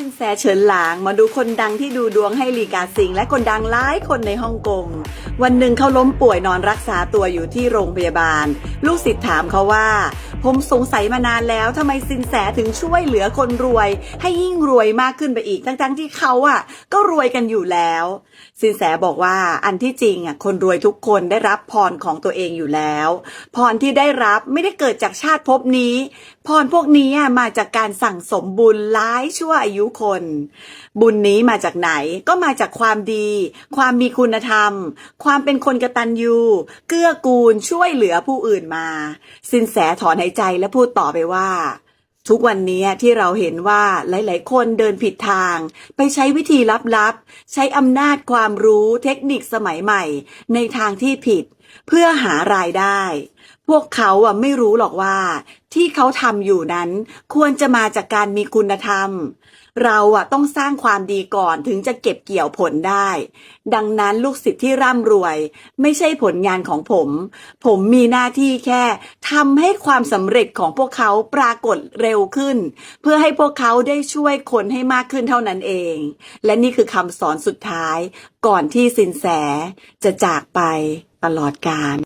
สินแสเฉินหลางมาดูคนดังที่ดูดวงให้ลีกาสิงและคนดังหลายคนในฮ่องกง วันหนึ่งเขาล้มป่วยนอนรักษาตัวอยู่ที่โรงพยาบาล ลูกศิษย์ถามเขาว่า ผมสงสัยมานานแล้วทำไมสินแสถึงช่วยเหลือคนรวย ให้ยิ่งรวยมากขึ้นไปอีก ทั้งๆที่เขาอะ ก็รวยกันอยู่แล้ว สินแสบอกว่าอันที่จริงอะคนรวยทุกคนได้รับพรของตัวเองอยู่แล้ว พรที่ได้รับไม่ได้เกิดจากชาติภพนี้ พรพวกนี้มาจากการสั่งสมบุญร้ายชั่วอายุคน บุญนี้มาจากไหนก็มาจากความดี ความมีคุณธรรม ความเป็นคนกตัญญูเกื้อกูลช่วยเหลือผู้อื่นมา สินแสถอนหายใจและพูดต่อไปว่าทุกวันนี้ที่เราเห็นว่าหลาย ๆ คนเดินผิดทาง ไปใช้วิธีลับ ๆ ใช้อำนาจความรู้เทคนิคสมัยใหม่ ในทางที่ผิด เพื่อหารายได้ พวกเขาอะไม่รู้หรอกว่า ที่เขาทำอยู่นั้นควรจะมาจากการมีคุณธรรม เราอะต้องสร้างความดีก่อนถึงจะเก็บเกี่ยวผลได้ ดังนั้นลูกศิษย์ที่ร่ำรวย ไม่ใช่ผลงานของผม ผมมีหน้าที่แค่ทำให้ความสำเร็จของพวกเขาปรากฏเร็วขึ้น เพื่อให้พวกเขาได้ช่วยคนให้มากขึ้นเท่านั้นเอง และนี่คือคำสอนสุดท้าย ก่อนที่สินแสจะจากไป ตลอดกาล